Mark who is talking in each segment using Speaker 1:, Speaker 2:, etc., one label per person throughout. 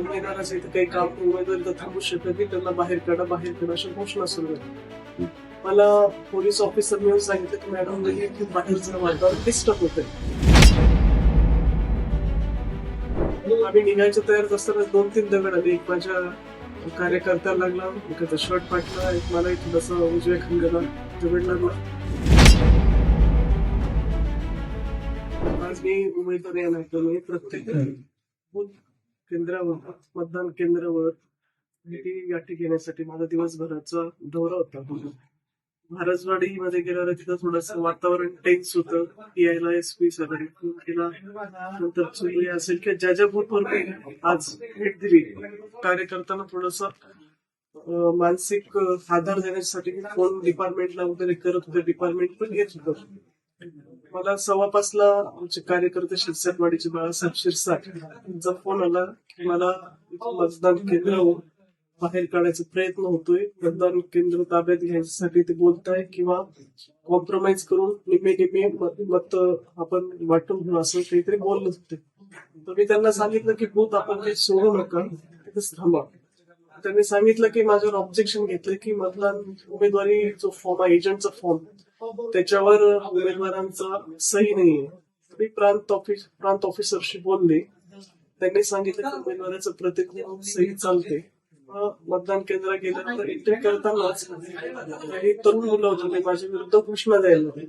Speaker 1: उमेदवाराचं इथं काही काम उमेदवार इथं थांबू शकत नाही त्यांना बाहेर काढा बाहेर काढा अशा घोषणा सुरू आहेत. मला पोलीस ऑफिसर मिळून सांगितलं की मॅडम नाही की बाहेरचं वातावरण डिस्टर्ब होतंय. आम्ही निघायच्या तयार असताना दोन तीन दगड आले एक माझ्या कार्यकर्त्याला लागला एकाचा शर्ट फाटला एक मला थोडस उजव्या खांद्याला दगड लागला. आज मी उमेदवार येणार प्रत्येक केंद्रावर मतदान केंद्रावर भेटी गाठी घेण्यासाठी माझा दिवसभराचा दौरा होता. महाराजवाडी मध्ये गेल्यावर तिथं थोडस वातावरण टेन्स होतं. यायला एस पी सरांनी फोन केला. नंतर चुली असेल किंवा ज्या ज्या बूथवर आज भेट दिली कार्यकर्त्यांना थोडस मानसिक आधार देण्यासाठी फोन डिपार्टमेंटला वगैरे करत होते. डिपार्टमेंट पण घेत होतं. मला सव्वा पाचला आमचे कार्यकर्ते शिरसाटवाडीचे बाळासाहेब शिरसाट यांचा फोन आला की मला मतदान केंद्र बाहेर काढायचा प्रयत्न होतोय. मतदान केंद्र ताब्यात घ्यायसाठी ते बोलताय किंवा कॉम्प्रोमाइज करून निम्मे निम्मे मत आपण वाटून घेऊ असं काहीतरी बोललं होते. तर मी त्यांना सांगितलं की बूथ आपण काही सोडू नका. तिथेच थांबा. त्यांनी सांगितलं की माझ्यावर ऑब्जेक्शन घेतलं की मतदान उमेदवारी जो फॉर्म आहे एजंटचा फॉर्म त्याच्यावर उमेदवारांचा सही नाहीये. मी प्रांत ऑफिस प्रांत ऑफिसरशी बोलले. त्यांनी सांगितलं की उमेदवाराचं प्रतिज्ञा सही चालते. मतदान केंद्रात गेल्यानंतर एंट्री करतानाच काही तरुण मुलं होते ते माझ्या विरुद्ध घोषणा द्यायला लागले.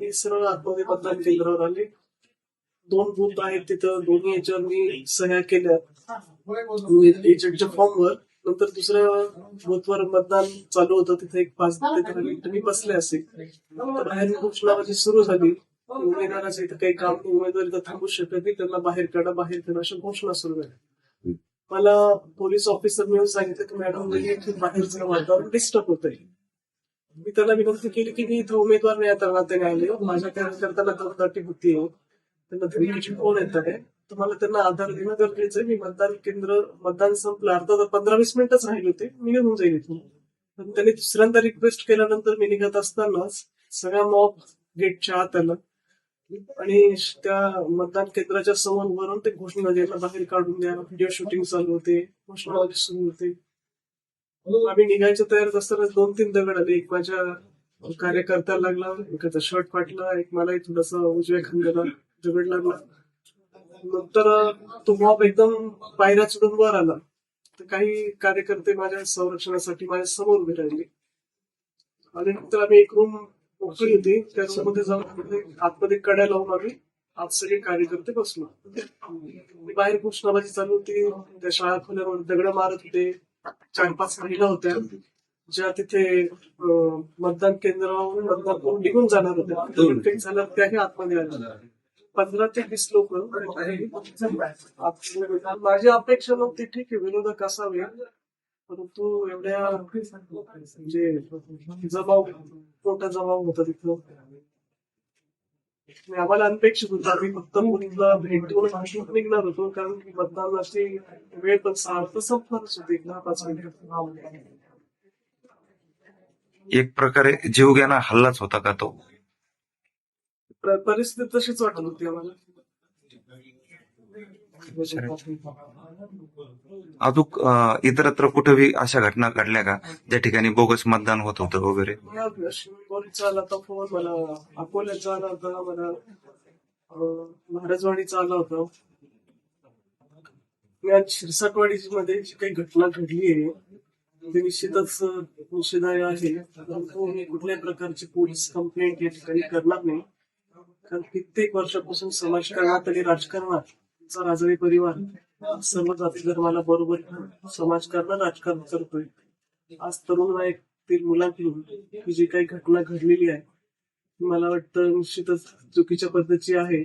Speaker 1: मी सरळ आतमध्ये मतदान केंद्रावर आले. दोन बूथ आहेत तिथं दोन्ही याच्यावर मी सह्या केल्या. एजंटच्या फॉर्मवर नंतर दुसऱ्या बूथवर मतदान चालू होतं तिथे एक पाच ते दहा मिनिटं मी बसले असे. बाहेर घोषणाबाजी सुरू झाली. उमेदवाराचं इथं काही काम उमेदवार इथं थांबू शकत नाही त्यांना बाहेर काढा बाहेर काढा अशा घोषणा सुरू झाल्या. मला पोलीस ऑफिसर मिळून सांगितलं की मॅडम नाही बाहेरचं वातावरण डिस्टर्ब होतंय. मी त्यांना विनंती केली की मी इथं उमेदवार नाही आता नात्याने आले. माझ्या कार्यकर्त्यांना दमदाटी होती येत आहे तर मला त्यांना आधार देणं गरजेचं आहे. मी मतदान केंद्र मतदान संपलं. अर्धा पंधरा वीस मिनिटच राहिले होते. मी निघून जाईल इथून. पण त्यांनी दुसऱ्यांदा रिक्वेस्ट केल्यानंतर मी निघत असतानाच सगळ्या मॉब गेटच्या आत आला आणि त्या मतदान केंद्राच्या समोर वरून ते घोषणा द्यायला बाहेर काढून द्या व्हिडिओ शूटिंग चालू होते. घोषणा सुरू होते. आम्ही निघायच्या तयार असताना दोन तीन दगड आले. एक माझ्या कार्यकर्ता लागला एकाचा शर्ट फाटला एक मला थोडस उजव्या खंगला लागला नंतर तो मॉब एकदम पायऱ्या चढून वर आला. तर काही कार्यकर्ते माझ्या संरक्षणासाठी माझ्यासमोर उभे राहिले. आणि नंतर आम्ही एक रूम मोकळी होती. त्या रूममध्ये जाऊन आतमध्ये- कड्या लावून आम्ही आत सगळे कार्यकर्ते बसलो. बाहेर घोषणाबाजी चालू होती. त्या शाळा खोल्यावर दगड मारत होते. चार पाच महिला होत्या. ज्या तिथे मतदान केंद्रावर मतदान करून निघून जाणार होत्या. झालं त्याही आतमध्ये आल्या. पंधरा ते वीस लोक माझी अपेक्षा नव्हती ठीक आहे विनोदक असावे परंतु एवढ्या म्हणजे जबाब मोठा जबाब होता तिथं. आम्हाला अनपेक्षित होता. आम्ही फक्त मुलीला भेटून देऊन भाषण निघणार होतो कारण की मतदानाची वेळ पण सहा वाजता संपणारच होती एक दहा पाच मिनिट
Speaker 2: एक प्रकारे जीवघेणा हल्लाच होता का तो?
Speaker 1: परिस्थिती तशीच वाटत होती आम्हाला.
Speaker 2: अजून इतरत्र कुठेही अशा घटना घडल्या का? ज्या ठिकाणी बोगस मतदान होत होतं वगैरे?
Speaker 1: आला होता फोन मला अकोल्याचा आला होता मला महाराजवाडीचा आला होता. शिरसाटवाडी मध्ये जी काही घटना घडली आहे ते निश्चितच अं, निषेधार्ह आहे. कुठल्याही प्रकारची पोलीस कंप्लेंट या ठिकाणी करणार नाही. कारण कित्येक वर्षापासून समाजकारणात आणि राजकारणात तुमचा राजळी परिवार. सर्व जाती धर्माला बरोबर समाजकारण राजकारण करतोय. आज तरुण नायक मुलांकडून जी काही घटना घडलेली आहे मला वाटतं निश्चितच चुकीच्या पद्धतीची आहे.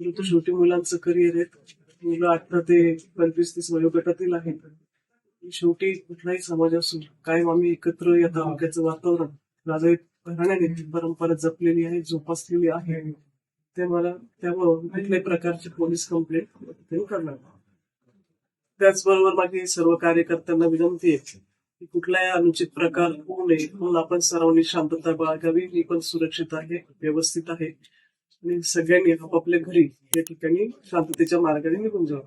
Speaker 1: परंतु शेवटी मुलांचं करिअर आहेत मुलं अठरा ते पंचवीस तीस वयोगटातील आहेत. शेवटी कुठलाही समाज असून कायम आम्ही एकत्र या तालुक्याचं वातावरण राजा घराण्याने ती परंपरा जपलेली आहे जोपासलेली आहे ते मला त्यामुळं कुठल्याही प्रकारची पोलीस कंप्लेंट करणार त्याचबरोबर माझी सर्व कार्यकर्त्यांना विनंती आहे की कुठलाही अनुचित प्रकार होऊ नये म्हणून आपण सर्वांनी शांतता बाळगावी मी पण सुरक्षित आहे व्यवस्थित आहे. आणि सगळ्यांनी आपापल्या घरी या ठिकाणी शांततेच्या मार्गाने निघून जावं.